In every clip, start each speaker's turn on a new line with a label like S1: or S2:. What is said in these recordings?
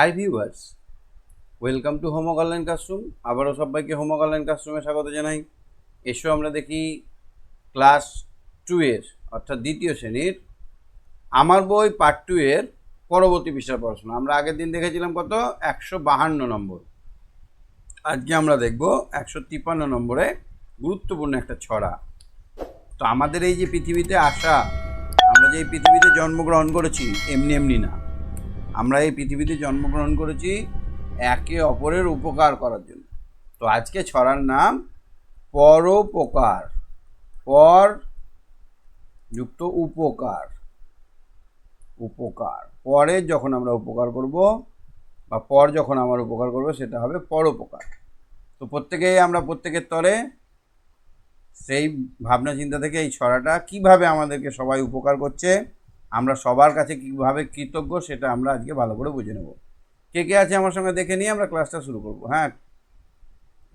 S1: High viewers welcome to home online classroom আবারও সবাইকে home online ক্লাসরুমে স্বাগত জানাই এসো আমরা দেখি ক্লাস টু এর অর্থাৎ দ্বিতীয় শ্রেণীর আমার বই পার্ট টু এর পরবর্তী বিষয় পড়াশোনা আমরা আগের দিন দেখেছিলাম কত একশো বাহান্ন নম্বর আজকে আমরা দেখব একশো তিপ্পান্ন নম্বরে গুরুত্বপূর্ণ একটা ছড়া তো আমাদের এই যে পৃথিবীতে আসা আমরা যে এই পৃথিবীতে জন্মগ্রহণ করেছি এমনি এমনি না আমরা এই পৃথিবীতে জন্মগ্রহণ করেছি একে অপরের উপকার করার জন্য তো আজকে ছড়ার নাম পরোপকার পর যুক্ত উপকার উপকার পরের যখন আমরা উপকার করব বা পর যখন আমার উপকার করব সেটা হবে পরোপকার তো প্রত্যেকেই আমরা প্রত্যেকের তরে সেই ভাবনা চিন্তা থেকে এই ছড়াটা কিভাবে আমাদেরকে সবাই উপকার করছে আমরা সবার কাছে কীভাবে কৃতজ্ঞ সেটা আমরা আজকে ভালো করে বুঝে নেব কে কে আছে আমার সঙ্গে দেখে নিয়ে আমরা ক্লাসটা শুরু করব হ্যাঁ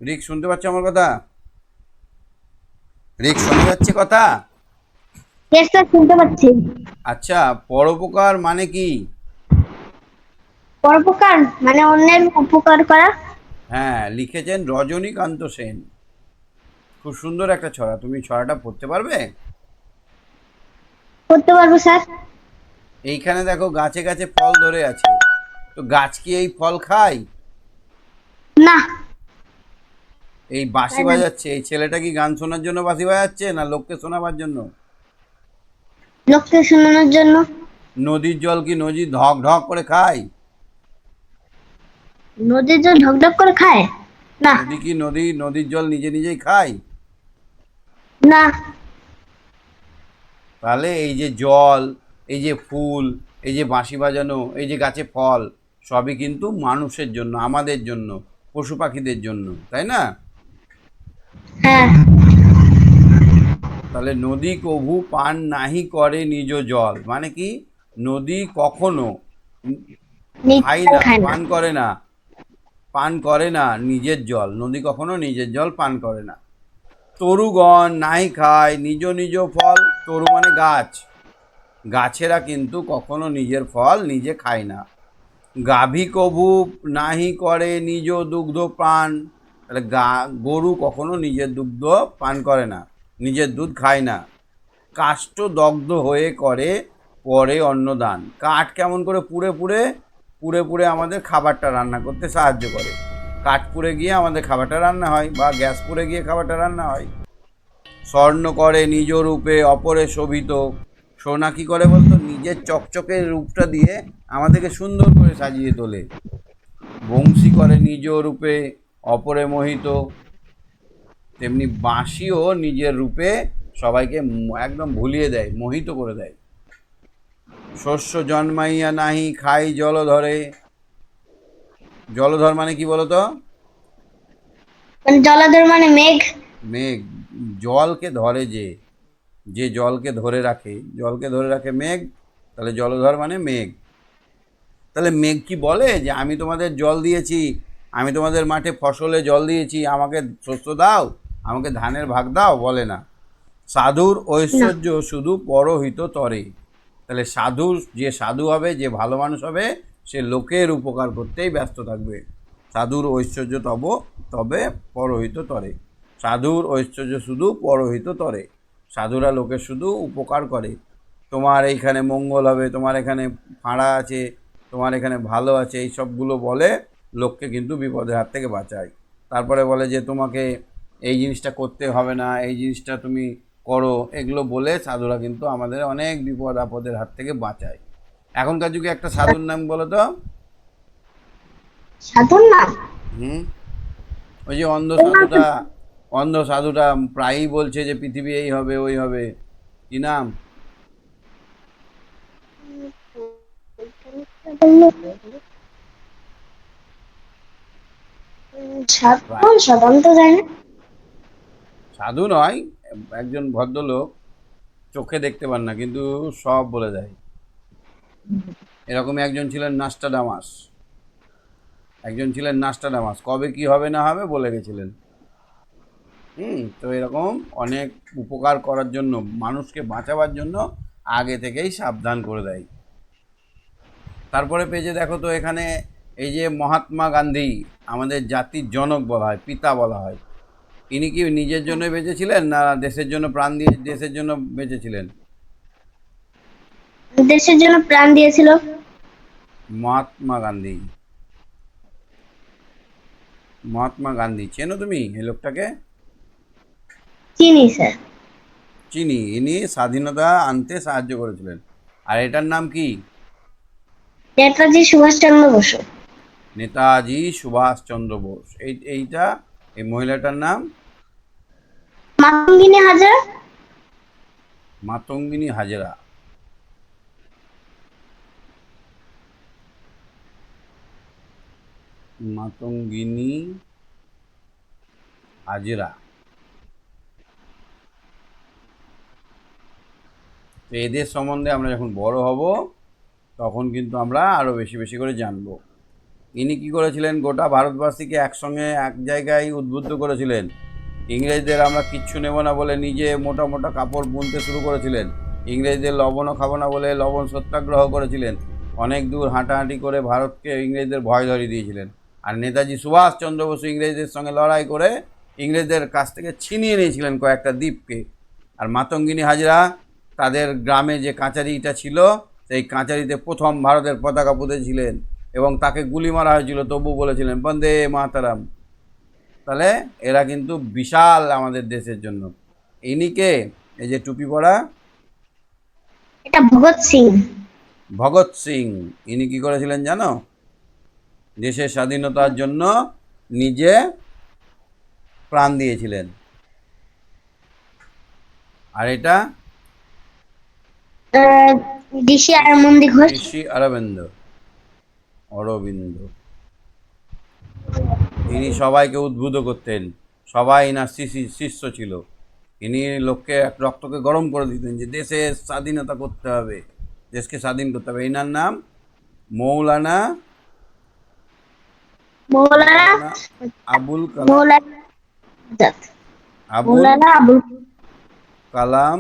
S1: রিক শুনতে পাচ্ছ আমার কথা রিক শুনতে পাচ্ছে কথা শুনতে পাচ্ছি আচ্ছা পরোপকার মানে কি
S2: পরোপকার মানে অন্যের উপকার করা
S1: হ্যাঁ লিখেছেন রজনীকান্ত সেন খুব সুন্দর একটা ছড়া তুমি ছড়াটা পড়তে পারবে
S2: করতে পারবো স্যার
S1: এইখানে দেখো গাছে গাছে ফল ধরে আছে তো গাছ কি এই ফল খাই না এই বাঁশি বাজাচ্ছে এই ছেলেটা কি গান শোনার জন্য বাঁশি বাজাচ্ছে না লোককে শোনাবার জন্য
S2: লোককে শোনানোর জন্য
S1: নদীর জল কি নদী ঢক ঢক করে খায়
S2: নদীর জল ঢক ঢক করে খায় না
S1: নদী কি নদী নদীর জল নিজে নিজেই খায় না তাহলে এই যে জল এই যে ফুল এই যে বাঁশি বাজানো এই যে গাছে ফল সবই কিন্তু মানুষের জন্য আমাদের জন্য পশু পাখিদের জন্য তাই না হ্যাঁ। তাহলে নদী কভু পান নাহি করে নিজ জল মানে কি নদী কখনো খাই না পান করে না পান করে না নিজের জল নদী কখনো নিজের জল পান করে না তরুগণ নাই খায় নিজ নিজ ফল তরু মানে গাছ গাছেরা কিন্তু কখনো নিজের ফল নিজে খায় না গাভী কবু নাহি করে নিজ দুগ্ধ পান তাহলে গা গরু কখনো নিজের দুগ্ধ পান করে না নিজের দুধ খায় না কাষ্ট দগ্ধ হয়ে করে পরে অন্নদান কাঠ কেমন করে পুড়ে পুড়ে পুড়ে পুড়ে আমাদের খাবারটা রান্না করতে সাহায্য করে কাঠ পুড়ে গিয়ে আমাদের খাবারটা রান্না হয় বা গ্যাস পুড়ে গিয়ে খাবারটা রান্না হয় স্বর্ণ করে নিজ রূপে অপরে শোভিত সোনা কী করে বলতো নিজের চকচকের রূপটা দিয়ে আমাদেরকে সুন্দর করে সাজিয়ে তোলে বংশী করে নিজ রূপে অপরে মোহিত তেমনি বাঁশিও নিজের রূপে সবাইকে একদম ভুলিয়ে দেয় মোহিত করে দেয় শস্য জন্মাইয়া নাহি খাই জল ধরে জলধর মানে কি বলতো
S2: জলধর মানে মেঘ
S1: মেঘ জলকে ধরে যে যে জলকে ধরে রাখে জলকে ধরে রাখে মেঘ তাহলে জলধর মানে মেঘ তাহলে মেঘ কি বলে যে আমি তোমাদের জল দিয়েছি আমি তোমাদের মাঠে ফসলে জল দিয়েছি আমাকে শস্য দাও আমাকে ধানের ভাগ দাও বলে না সাধুর ঐশ্বর্য শুধু পরহিত তরে তাহলে সাধু যে সাধু হবে যে ভালো মানুষ হবে সে লোকের উপকার করতেই ব্যস্ত থাকবে সাধুর ঐশ্বর্য তব তবে পরহিত তরে সাধুর ঐশ্বর্য শুধু পরহিত তরে সাধুরা লোকের শুধু উপকার করে তোমার এইখানে মঙ্গল হবে তোমার এখানে ফাঁড়া আছে তোমার এখানে ভালো আছে এই সবগুলো বলে লোককে কিন্তু বিপদের হাত থেকে বাঁচায় তারপরে বলে যে তোমাকে এই জিনিসটা করতে হবে না এই জিনিসটা তুমি করো এগুলো বলে সাধুরা কিন্তু আমাদের অনেক বিপদ আপদের হাত থেকে বাঁচায় এখনকার যুগে একটা সাধুর নাম বলো তো
S2: সাধুর নাম হুম
S1: ওই যে অন্ধ সাধুটা অন্ধ সাধুটা প্রায়ই বলছে যে পৃথিবী এই হবে ওই হবে কি নাম সাধু নয় একজন ভদ্রলোক চোখে দেখতে পান না কিন্তু সব বলে দেয় এরকম একজন ছিলেন ডামাস একজন ছিলেন ডামাস কবে কি হবে না হবে বলে গেছিলেন হুম তো এরকম অনেক উপকার করার জন্য মানুষকে বাঁচাবার জন্য আগে থেকেই সাবধান করে দেয় তারপরে পেজে দেখো তো এখানে এই যে মহাত্মা গান্ধী আমাদের জাতির জনক বলা হয় পিতা বলা হয় ইনি কি নিজের জন্য বেঁচেছিলেন না দেশের জন্য প্রাণ দিয়ে দেশের জন্য বেঁচেছিলেন
S2: দেশের জন্য প্রাণ দিয়েছিল
S1: মহাত্মা গান্ধী মহাত্মা গান্ধী চেনো তুমি এই লোকটাকে চিনি স্যার চিনি ইনি স্বাধীনতা আনতে সাহায্য করেছিলেন আর এটার নাম কি নেতাজি নেতাজি বোস এই এইটা এই মহিলাটার নাম মাতঙ্গিনী মাতঙ্গিনী মাতঙ্গিনী হাজরা তো এদের সম্বন্ধে আমরা যখন বড় হব তখন কিন্তু আমরা আরও বেশি বেশি করে জানব ইনি কী করেছিলেন গোটা ভারতবাসীকে একসঙ্গে এক জায়গায় উদ্বুদ্ধ করেছিলেন ইংরেজদের আমরা কিচ্ছু নেব না বলে নিজে মোটা মোটা কাপড় বুনতে শুরু করেছিলেন ইংরেজদের লবণও খাবো না বলে লবণ সত্যাগ্রহ করেছিলেন অনেক দূর হাঁটাহাঁটি করে ভারতকে ইংরেজদের ভয় ধরিয়ে দিয়েছিলেন আর নেতাজি সুভাষচন্দ্র বসু ইংরেজদের সঙ্গে লড়াই করে ইংরেজদের কাছ থেকে ছিনিয়ে নিয়েছিলেন কয়েকটা দ্বীপকে আর মাতঙ্গিনী হাজরা তাদের গ্রামে যে কাঁচারিটা ছিল সেই কাঁচারিতে প্রথম ভারতের পতাকা পুঁতেছিলেন এবং তাকে গুলি মারা হয়েছিল তবু বলেছিলেন বন্দে মাতারাম তাহলে এরা কিন্তু বিশাল আমাদের দেশের জন্য ইনিকে এই যে টুপি পরা
S2: এটা ভগৎ সিং
S1: ভগৎ সিং ইনি কি করেছিলেন জানো দেশের স্বাধীনতার জন্য নিজে প্রাণ দিয়েছিলেন আর এটা
S2: ঋষি আরমন্দি ঘোষ
S1: ঋষি অরবিন্দ অরবিন্দ ইনি সবাইকে উদ্বুদ্ধ করতেন সবাই না শিষ্য ছিল তিনি লোককে এক রক্তকে গরম করে দিতেন যে দেশের স্বাধীনতা করতে হবে দেশকে স্বাধীন করতে হবে এনার নাম মৌলানা মৌলানা আবুল কালাম আবুল কালাম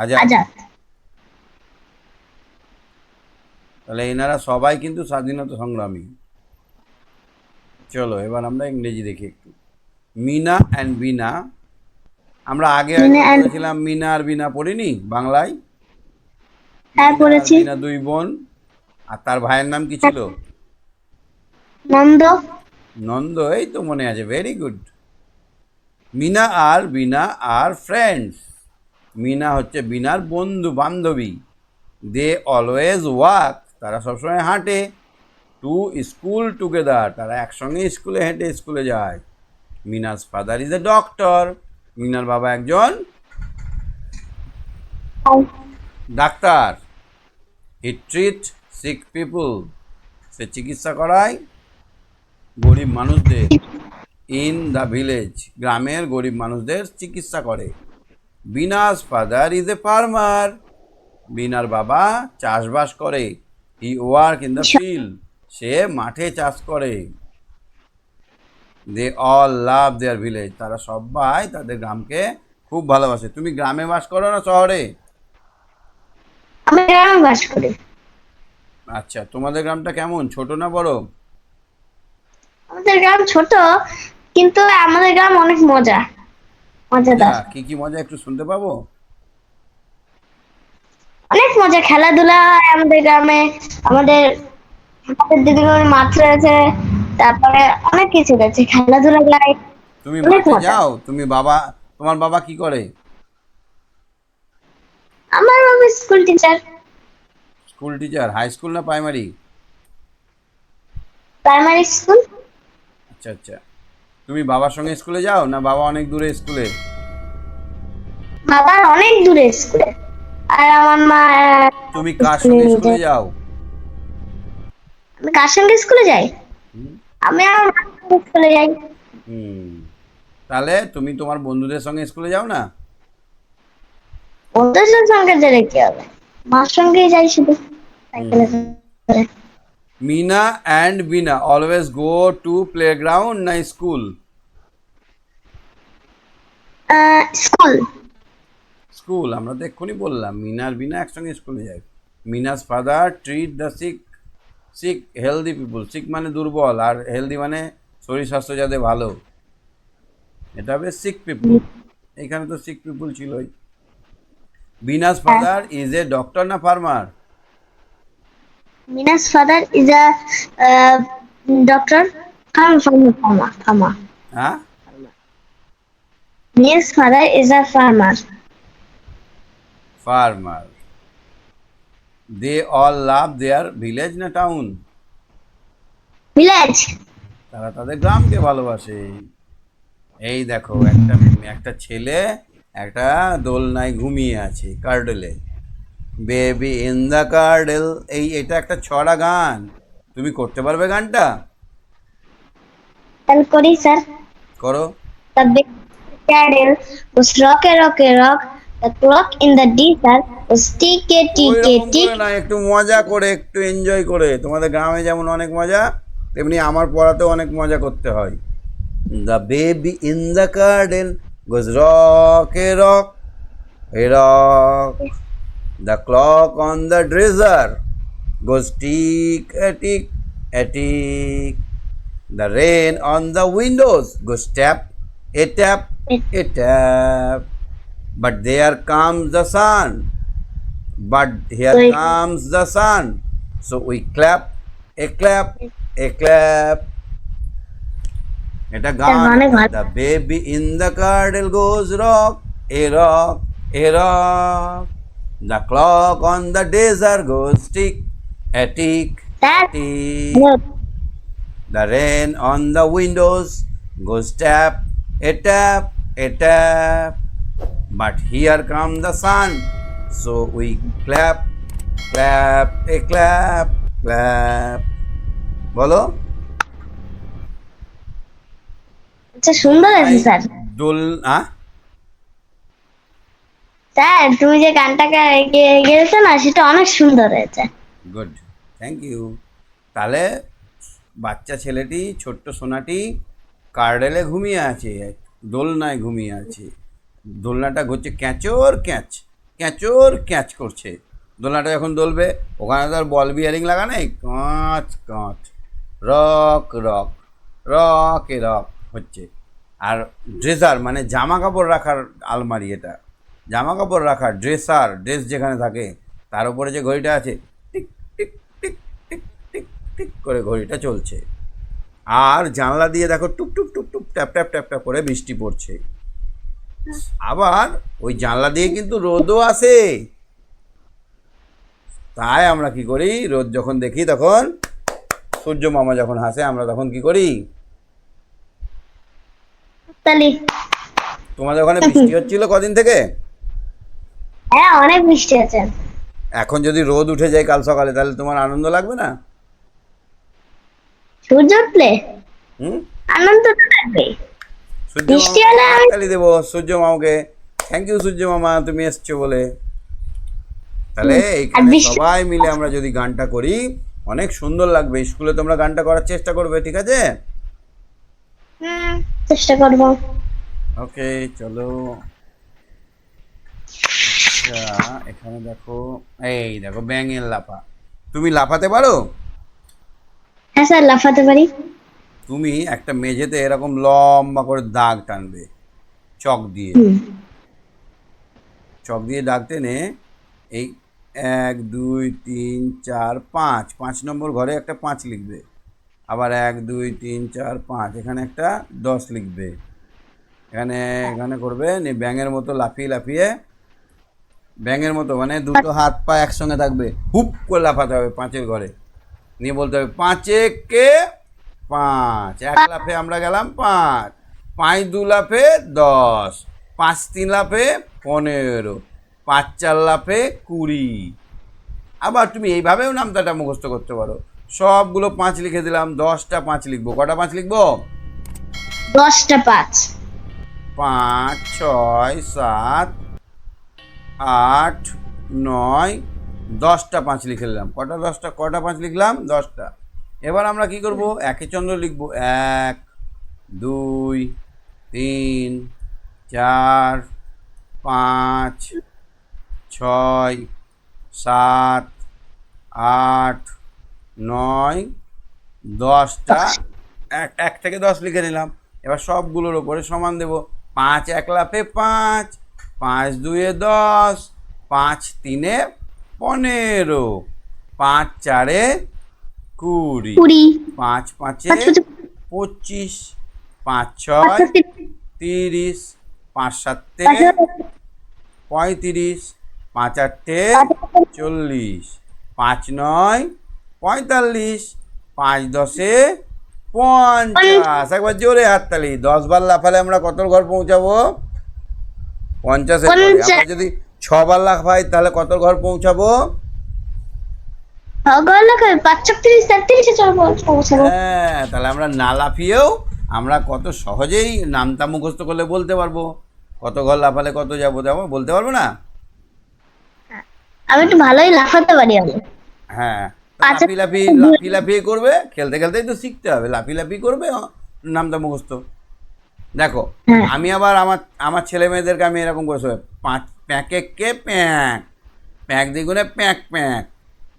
S1: আজাদ তাহলে এনারা সবাই কিন্তু স্বাধীনতা সংগ্রামী চলো এবার আমরা ইংরেজি দেখি একটু মিনা অ্যান্ড বিনা আমরা আগে পড়েছিলাম মিনা আর বিনা পড়িনি বাংলায় হ্যাঁ দুই বোন আর তার ভাইয়ের নাম কি ছিল নন্দ নন্দ এই তো মনে আছে ভেরি গুড মিনা আর বিনা আর ফ্রেন্ডস মিনা হচ্ছে বিনার বন্ধু বান্ধবী দে অলওয়েজ ওয়াক তারা সবসময় হাঁটে টু স্কুল টুগেদার তারা একসঙ্গে স্কুলে হেঁটে স্কুলে যায় Meena's father is a doctor মিনার বাবা একজন ডাক্তার হি ট্রিট সিক পিপুল সে চিকিৎসা করায় গরিব মানুষদের ইন দ্য ভিলেজ গ্রামের গরিব মানুষদের চিকিৎসা করে Beena's father is a farmer বিনার বাবা চাষবাস করে he work in the field সে মাঠে চাষ করে they all love their village তারা সবাই তাদের গ্রামকে খুব ভালোবাসে তুমি গ্রামে বাস করো না শহরে
S2: আমি গ্রামে বাস করি
S1: আচ্ছা তোমাদের গ্রামটা কেমন ছোট না বড়
S2: আমাদের গ্রাম ছোট কিন্তু আমাদের গ্রাম অনেক মজা
S1: মজাদার কি কি মজা একটু শুনতে পাবো
S2: অনেক মজা খেলাধুলা হয় আমাদের গ্রামে আমাদের আমাদের দিদিমণির মাঠ রয়েছে তারপরে অনেক কিছু রয়েছে খেলাধুলা যায়
S1: তুমি মাঠে যাও তুমি বাবা তোমার বাবা কি করে
S2: আমার বাবা school teacher
S1: school teacher high school না প্রাইমারি
S2: প্রাইমারি স্কুল
S1: আচ্ছা আচ্ছা তুমি বাবার সঙ্গে স্কুলে যাও না বাবা অনেক দূরে স্কুলে
S2: বাবা অনেক দূরে স্কুলে আর আমার মা
S1: তুমি কার সঙ্গে স্কুলে যাও
S2: আমি কার সঙ্গে স্কুলে যাই আমি আমার স্কুলে যাই
S1: তাহলে তুমি তোমার বন্ধুদের সঙ্গে স্কুলে যাও না
S2: বন্ধুদের সঙ্গে যেতে কি হবে মার যাই শুধু
S1: Meena and Beena always go to playground না স্কুল স্কুল স্কুল আমরা তো এক্ষুনি বললাম মিনার বিনা একসঙ্গে স্কুলে যায় Meena's father treat the sick sick healthy people sick মানে দুর্বল আর হেলদি মানে শরীর স্বাস্থ্য যাদের ভালো এটা হবে সিক পিপুল এখানে তো সিক পিপুল ছিলই Beena's father is a doctor না farmer
S2: Meena's father is a doctor farmer farmer হ্যাঁ Meena's father is a farmer
S1: farmer. They all love their village na town. Village. তারা তাদের গ্রামকে ভালোবাসে এই দেখো একটা একটা ছেলে একটা দোলনায় ঘুমিয়ে আছে কার্ডেলে বেবি ইন দ্য কার্ডেল এই এটা একটা ছড়া গান তুমি করতে পারবে গানটা করি স্যার করো
S2: তবে ক্যাডেল রকে রকে rock The clock in the desert was tick tick tick. না
S1: একটু মজা করে একটু এনজয় করে তোমাদের গ্রামে যেমন অনেক মজা তেমনি আমার পড়াতেও অনেক মজা করতে হয় the baby in the garden goes rock a rock a rock the clock on the dresser goes tick a tick tick the rain on the windows goes tap a tap a tap but there comes the sun but here comes the sun so we clap a clap a clap at a the baby in the cradle goes rock a rock a rock the clock on the dresser goes tick a tick a tick the rain on the windows goes tap a tap a tap But here come the sun. So we clap, clap, a clap, clap. বলো
S2: আচ্ছা সুন্দর আছে sir
S1: দোল হ্যাঁ
S2: sir তুমি যে গানটা গেছো না সেটা অনেক সুন্দর হয়েছে
S1: গুড থ্যাংক ইউ তাহলে বাচ্চা ছেলেটি ছোট্ট সোনাটি কার্ডেলে ঘুমিয়ে আছে দোলনায় ঘুমিয়ে আছে দোলনাটা ঘুরছে ক্যাঁচোর ক্যাঁচ ক্যাঁচোর ক্যাচ করছে দোলনাটা যখন দোলবে ওখানে তো আর বল বিয়ারিং লাগা নেই কাঁচ কাঁচ রক রক রকে রক হচ্ছে আর ড্রেসার মানে জামা কাপড় রাখার আলমারি এটা জামা কাপড় রাখার ড্রেসার ড্রেস যেখানে থাকে তার উপরে যে ঘড়িটা আছে টিক টিক টিক টিক টিক টিক করে ঘড়িটা চলছে আর জানলা দিয়ে দেখো টুক টুক টুক টুক ট্যাপ ট্যাপ ট্যাপ ট্যাপ করে বৃষ্টি পড়ছে আবার ওই জানলা দিয়ে কিন্তু রোদও আসে তাই আমরা কি করি রোদ যখন দেখি তখন সূর্য মামা যখন হাসে আমরা তখন কি করি তোমাদের ওখানে বৃষ্টি হচ্ছিল কদিন থেকে
S2: হ্যাঁ অনেক বৃষ্টি হচ্ছে
S1: এখন যদি রোদ উঠে যায় কাল সকালে তাহলে তোমার আনন্দ লাগবে না
S2: সূর্য উঠলে আনন্দ
S1: খালি সূর্য মামাকে থ্যাংক ইউ সূর্য মামা তুমি এসছো বলে তাহলে সবাই মিলে আমরা যদি গানটা করি অনেক সুন্দর লাগবে স্কুলে তোমরা গানটা করার চেষ্টা করবে ঠিক আছে চেষ্টা করব ওকে চলো আচ্ছা এখানে দেখো এই দেখো ব্যাঙের লাফা তুমি লাফাতে পারো
S2: হ্যাঁ স্যার লাফাতে পারি
S1: তুমি একটা মেঝেতে এরকম লম্বা করে দাগ টানবে চক দিয়ে চক দিয়ে দাগ টেনে এই এক দুই তিন চার পাঁচ পাঁচ নম্বর ঘরে একটা পাঁচ লিখবে আবার এক দুই তিন চার পাঁচ এখানে একটা দশ লিখবে এখানে এখানে করবে ব্যাঙের মতো লাফিয়ে লাফিয়ে ব্যাঙের মতো মানে দুটো হাত পা একসঙ্গে থাকবে হুপ করে লাফাতে হবে পাঁচের ঘরে নিয়ে বলতে হবে পাঁচে কে পাঁচ এক লাফে আমরা গেলাম পাঁচ পাঁচ দু লাফে দশ পাঁচ তিন লাফে পনেরো পাঁচ চার লাফে কুড়ি আবার তুমি এইভাবেও নামতাটা মুখস্থ করতে পারো সবগুলো পাঁচ লিখে দিলাম দশটা পাঁচ লিখবো কটা পাঁচ লিখবো
S2: দশটা পাঁচ
S1: পাঁচ ছয় সাত আট নয় দশটা পাঁচ লিখে নিলাম কটা দশটা কটা পাঁচ লিখলাম দশটা এবার আমরা কি করব একে চন্দ্র লিখব এক দুই তিন চার পাঁচ ছয় সাত আট নয় দশটা এক এক থেকে দশ লিখে নিলাম এবার সবগুলোর ওপরে সমান দেব পাঁচ এক লাফে পাঁচ পাঁচ দুয়ে দশ পাঁচ তিনে পনেরো পাঁচ চারে কুড়ি পাঁচ পাঁচে পঁচিশ পাঁচ ছয় তিরিশ পাঁচ সাতে পঁয়ত্রিশ পাঁচ আটে চল্লিশ পাঁচ নয় পঁয়তাল্লিশ পাঁচ দশে পঞ্চাশ একবার জোরে হাততালি দশ বার লাফালে আমরা কত ঘর পৌঁছাবো পঞ্চাশে যদি ছবার লাফাই তাহলে কত ঘর পৌঁছাবো
S2: হ্যাঁ, হ্যাঁ
S1: তাহলে আমরা না লাফিয়েও আমরা কত সহজেই নামতা মুখস্থ করলে বলতে পারবো কত ঘর লাফালে কত যাবো যাবো বলতে পারবো না
S2: আমি একটু ভালোই লাফাতে পারি আমি
S1: হ্যাঁ লাফি লাফি লাফি লাফি করবে খেলতে খেলতেই তো শিখতে হবে লাফি লাফি করবে নামতা মুখস্থ দেখো হ্যাঁ। আমি আবার আমার আমার ছেলে মেয়েদেরকে আমি এরকম করে পাঁচ প্যাঁকে কে প্যাঁক প্যাঁক দ্বিগুণে প্যাঁক প্যাঁক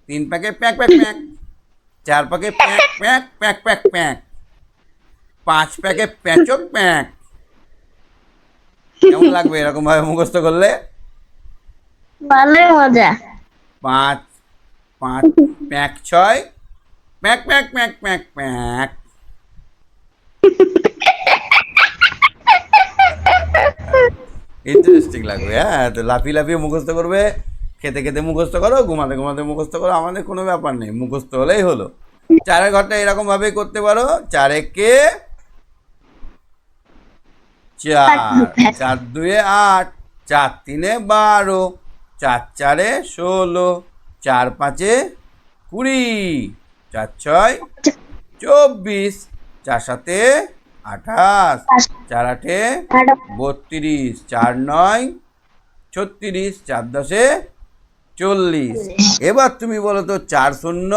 S1: তিন প্যাকে প্যাক প্যাক প্যাক চার প্যাকে প্যাক প্যাক প্যাক প্যাক প্যাক পাঁচ প্যাকে প্যাচক প্যাক কেমন লাগবে এরকম ভাবে মুখস্থ করলে
S2: ভালো মজা
S1: পাঁচ পাঁচ প্যাক ছয় প্যাক প্যাক প্যাক প্যাক প্যাক ইন্টারেস্টিং লাগবে হ্যাঁ তো লাফিয়ে লাফিয়ে মুখস্থ করবে খেতে খেতে মুখস্থ করো ঘুমাতে ঘুমাতে মুখস্থ করো আমাদের কোনো ব্যাপার নেই মুখস্থ হলেই হলো চারের ঘরটা এরকম ভাবে করতে পারো চারে কে চার চার দুয়ে আট চার তিনে বারো চার চারে ষোলো চার পাঁচে কুড়ি চার ছয় চব্বিশ চার সাতে আঠাশ চার আটে বত্রিশ চার নয় ছত্রিশ চার দশে চল্লিশ এবার তুমি বলো তো চার শূন্য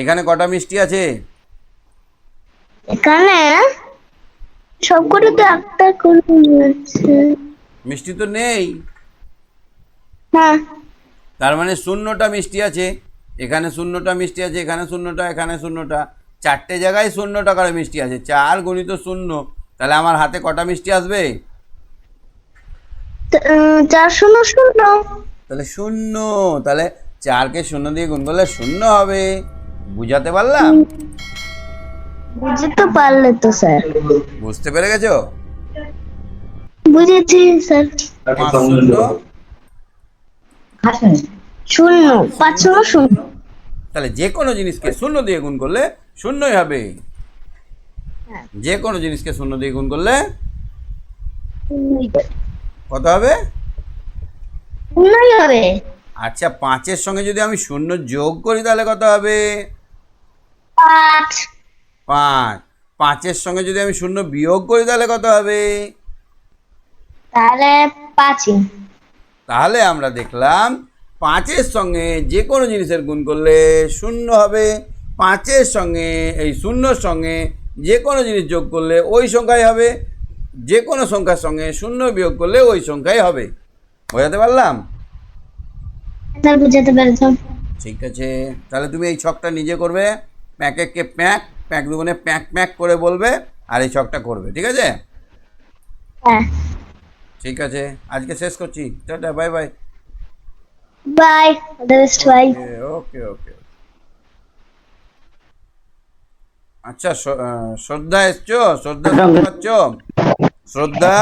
S1: এখানে কটা মিষ্টি আছে
S2: এখানে সবকটা একটা
S1: মিষ্টি তো নেই হ্যাঁ তার মানে শূন্যটা মিষ্টি আছে এখানে শূন্যটা মিষ্টি আছে এখানে শূন্যটা এখানে শূন্যটা চারটে জায়গায় শূন্য টাকার মিষ্টি আছে চার গণিত শূন্য তাহলে আমার হাতে কটা মিষ্টি আসবে
S2: চার শূন্য শূন্য
S1: তাহলে শূন্য তাহলে চারকে শূন্য দিয়ে গুণ করলে শূন্য হবে বুঝাতে পারলাম
S2: বুঝতে পারলে তো স্যার
S1: বুঝতে পেরে গেছো
S2: বুঝেছি স্যার শূন্য শূন্য পাঁচ শূন্য শূন্য
S1: তাহলে যে কোনো জিনিসকে শূন্য দিয়ে গুণ করলে শূন্যই হবে হ্যাঁ। যে কোনো জিনিসকে শূন্য দিয়ে গুণ করলে কত হবে হবে আচ্ছা পাঁচের সঙ্গে যদি আমি শূন্য যোগ করি তাহলে কত হবে পাঁচ পাঁচের সঙ্গে যদি আমি শূন্য বিয়োগ করি তাহলে কত হবে তাহলে তাহলে আমরা দেখলাম পাঁচের সঙ্গে যে কোনো জিনিসের গুণ করলে শূন্য হবে পাঁচের সঙ্গে এই শূন্যর সঙ্গে যে কোনো জিনিস যোগ করলে ওই সংখ্যাই হবে যে কোনো সংখ্যার সঙ্গে শূন্য বিয়োগ করলে ওই সংখ্যাই হবে বোঝাতে পারলাম ঠিক আছে তাহলে তুমি এই ছকটা নিজে করবে প্যাঁকেককে প্যাঁক প্যাঁক দুগুণে প্যাঁক প্যাঁক করে বলবে আর এই ছকটা করবে ঠিক আছে হ্যাঁ। ঠিক আছে আজকে শেষ করছি tata bye bye bye okay okay আচ্ছা শ্রদ্ধা এসছো শ্রদ্ধা হ্যাঁ, হ্যাঁ। পাচ্ছ শ্রদ্ধা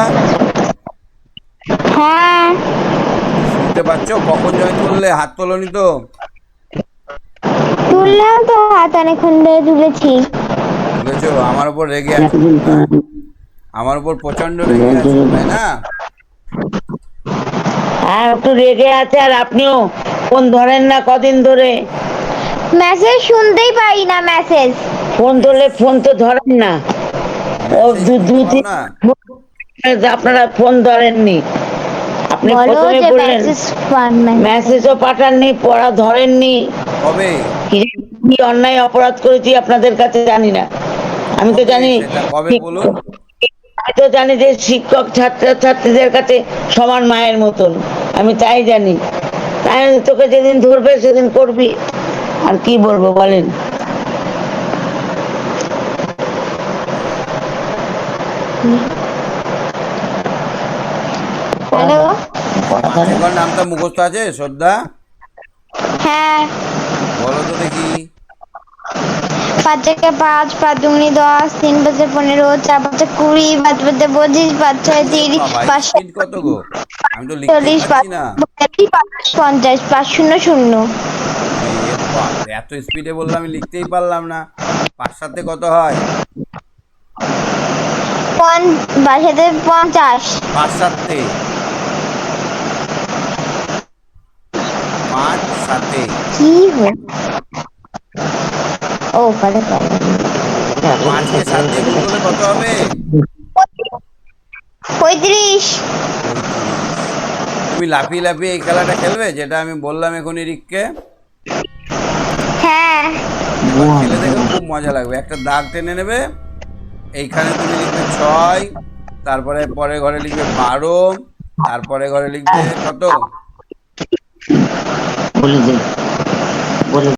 S1: হ্যাঁ। শুনতে পাচ্ছ কখন জয়েন করলে হাত তোলনি তো
S2: তুললাম তো হাত অনেকক্ষণ ধরে তুলেছি
S1: আমার উপর রেগে আছে আমার উপর প্রচন্ড রেগে আছে তাই না
S3: আর একটু রেগে আছে আর আপনিও ফোন ধরেন না কদিন ধরে
S2: মেসেজ শুনতেই পাই না মেসেজ
S3: ফোন ধরলে ফোন তো ধরেন না ও দু দু আপনারা ফোন ধরেননি আপনি প্রথমে বললেন মেসেজও পাঠাননি পড়া ধরেননি কি অন্যায় অপরাধ করেছি আপনাদের কাছে জানি না আমি তো জানি আমি তো জানি যে শিক্ষক ছাত্র ছাত্রীদের কাছে সমান মায়ের মতন আমি তাই জানি তাই তোকে যেদিন ধরবে সেদিন করবি আর কি বলবো বলেন
S1: করে আচ্ছা। তোমার নামটা মুখস্থ আছে শ্রদ্ধা হ্যাঁ বলো তো দেখি
S2: পাঁচ পাঁচ পাঁচ দুগুনি দশ তিন পাঁচে পনেরো চার পাঁচে কুড়ি পাঁচ পাঁচে পঁচিশ পাঁচ ছয় তিরিশ পাঁচ
S1: কত গো আমি তো চল্লিশ
S2: পাঁচ পঞ্চাশ পাঁচ শূন্য শূন্য
S1: এত স্পিডে বললাম লিখতেই পারলাম না পাঁচ সাথে কত হয় পঞ্চাশ পাঁচ সাথে কি হয়েছে তুমি এই খেলাটা খেলবে যেটা আমি বললাম হ্যাঁ। খেলে খুব মজা লাগবে একটা দাগ টেনে নেবে এইখানে তুমি লিখবে ছয় তারপরে পরে ঘরে লিখবে বারো তারপরে ঘরে লিখবে কত